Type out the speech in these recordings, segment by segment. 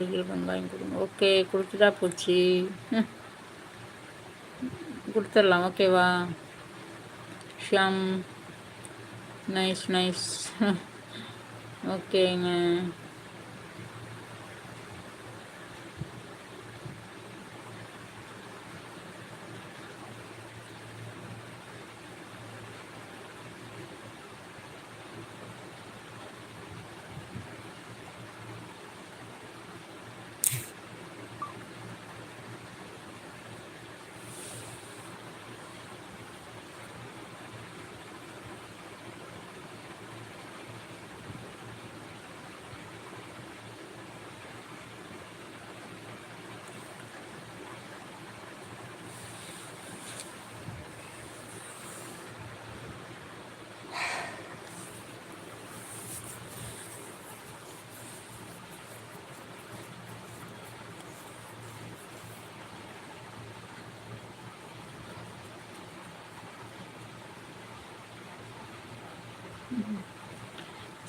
வெங்காயம் கொடுங்க. ஓகே கொடுத்துட்டா போச்சு. கொடுத்துடலாம். ஓகேவா? ஷியாம். Nice nice. ஓகேங்க.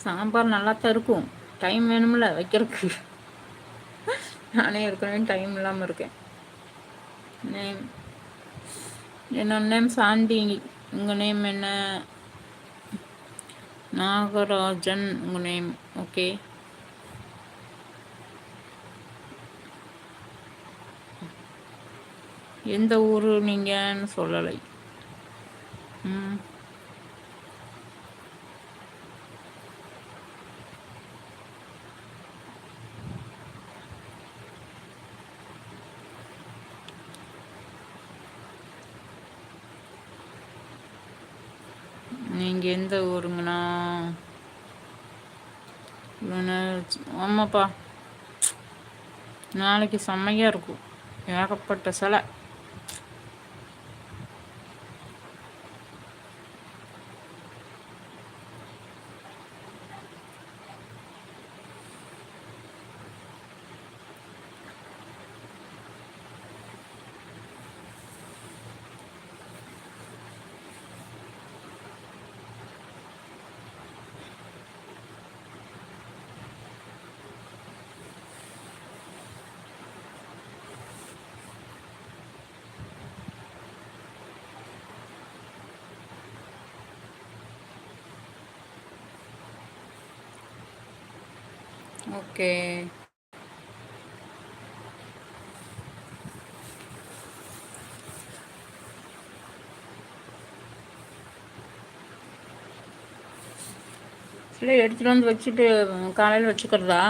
சாம்பார் நல்லா தான் இருக்கும் டைம் வேணும்ல வைக்கிறதுக்கு. நானே ஏற்கனவே டைம் இல்லாமல் இருக்கேன். நேம் என்னோட நேம் சாண்டி உங்கள் நேம் என்ன? நாகராஜன் உங்கள் நேம் ஓகே எந்த ஊர் நீங்கன்னு சொல்லலை. ம். நீங்கள் எந்த ஊருங்கண்ணா? ஆமாப்பா. நாளைக்கு செம்மையாக இருக்கும். ஏகப்பட்ட சிலை. ஓகே இல்லை எடுத்துகிட்டு வந்து வச்சுட்டு காலையில் வச்சுக்கிறதா?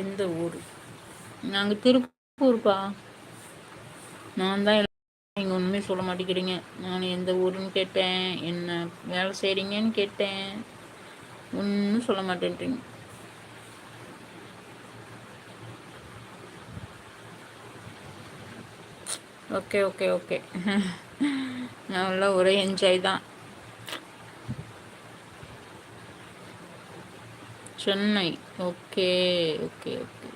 எந்த ஊர்? நாங்கள் திருப்பூர்ப்பா. நான் தான் நீங்கள் ஒன்றுமே சொல்ல மாட்டேங்கிறீங்க. நான் எந்த ஊருன்னு கேட்டேன். என்ன வேலை செய்கிறீங்கன்னு கேட்டேன். ஒன்றும் சொல்ல மாட்டேன்றீங்க. Okay okay okay. நல்லா ஒரே என்ஜாய் தான். Chennai. Okay okay okay.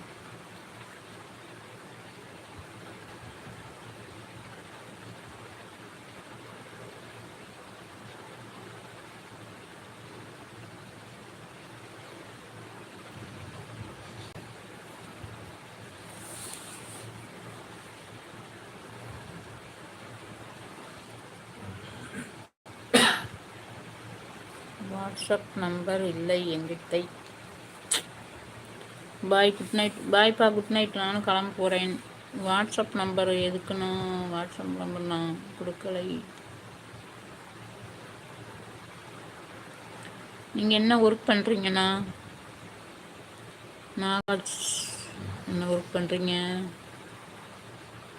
WhatsApp number இல்லை எங்கிட்ட பாய் குட் நைட் பாய்ப்பா குட் நைட் நானும் கிளம்ப போகிறேன் வாட்ஸ்அப் நம்பர் எதுக்குன்னு வாட்ஸ்அப் நம்பர் நான் கொடுக்கலை. நீங்கள் என்ன ஒர்க் பண்ணுறீங்கண்ணா நாகாஜ் என்ன ஒர்க் பண்ணுறீங்க